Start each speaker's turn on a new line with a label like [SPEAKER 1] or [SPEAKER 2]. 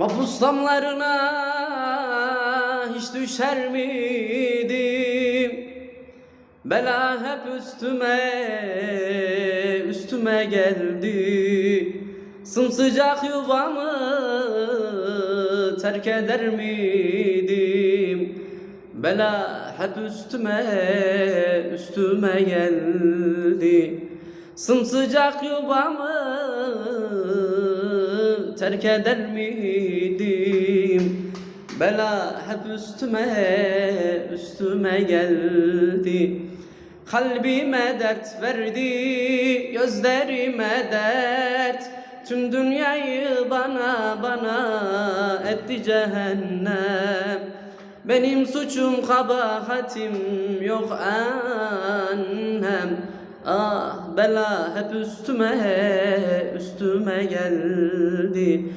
[SPEAKER 1] Mahpus damlarına hiç düşer miydim? Bela hep üstüme, üstüme geldi Sımsıcak yuvamı terk eder miydim? Bela hep üstüme, üstüme geldi Sımsıcak yuvamı terk eder miydim? Bela hep üstüme, üstüme geldi. Kalbime dert verdi, gözlerime dert. Tüm dünyayı bana bana etti cehennem. Benim suçum kabahatim yok annem Ah bela hep üstüme üstüme geldi